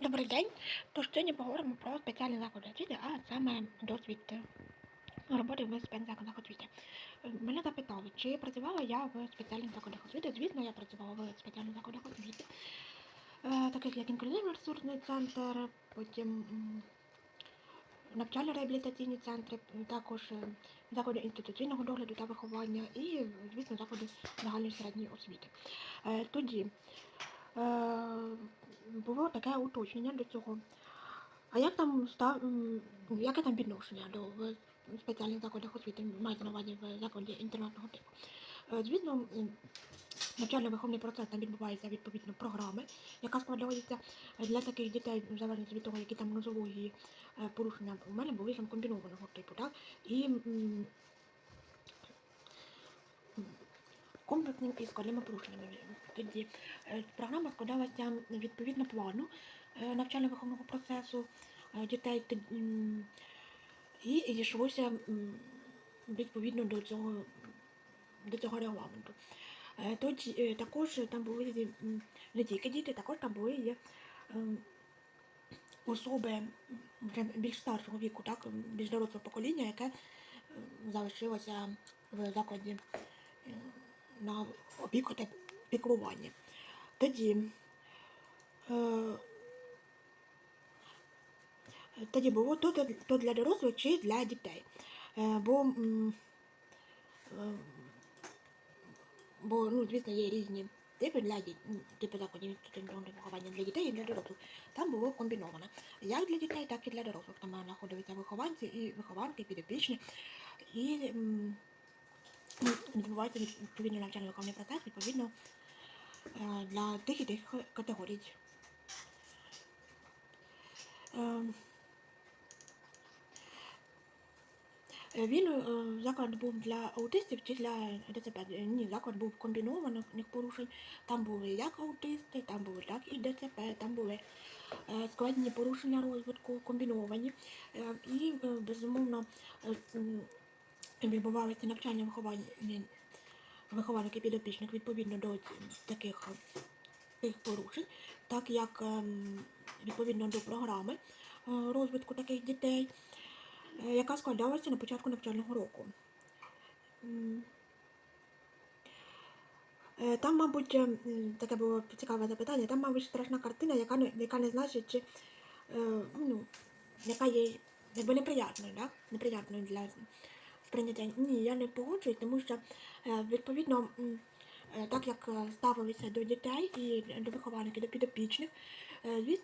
Добрий день. Тож сьогодні поговоримо про спеціальні заходи освіти, а саме досвід е, роботи в спецзакладах освіти. Е, Мене запитали, чи працювала я в спеціальних закладах освіти. Звісно, я працювала в спеціальних закладах освіти, е, таких як інклюзивний ресурсний центр, потім навчально-реабілітаційні центри, також заклади інституційного догляду та виховання і, звісно, заклади загальної середньої освіти. Тоді було таке уточнення до цього. А як там ста... м, яке там відношення до спеціальних закладах освіти, мається на увазі в закладі інтернатного типу? Е, Звісно, навчально-виховний процес там відбувається відповідно програми, яка складається для таких дітей, в залежності від того, які там нозології е, порушення у мене були там комбінованого типу, так? І комплексним і складними порушеннями. Тоді е, програма складалася відповідно плану е, навчально-виховного процесу е, дітей і йшлося відповідно до цього, до цього регламенту. Тоді також там були не тільки діти, також там були особи більш старшого віку, так, більш дорослого покоління, яке залишилося в закладі на опіку та піклування. Тоді, е, тоді було то, то, для дорослих чи для дітей. Е, бо, е, бо, ну, звісно, є різні типи для закладів інституційного виховання для дітей і для дорослих. Там було комбіновано. Як для дітей, так і для дорослих. Там знаходилися вихованці і вихованки, підопічні. І відбувається відповідно навчально-виховний процес, відповідно е, для тих і тих категорій. Е, Він е, заклад був для аутистів чи для ДЦП. Ні, заклад був комбінованих порушень. Там були як аутисти, там були так і ДЦП, там були складні порушення розвитку, комбіновані. І, безумовно, м, відбувалося навчання виховання вихованок і підопічних відповідно до таких тих порушень, так як ем, відповідно до програми е, розвитку таких дітей, е, яка складалася на початку навчального року. Е, Там, мабуть, ем, таке було цікаве запитання, там, мабуть, страшна картина, яка не, яка не значить, чи, ну, яка є якби неприятною, да? неприятною для сприйняття. Ні, я не погоджуюсь, тому що е, відповідно, е, так як е, ставилися до дітей і до вихованників, до підопічних,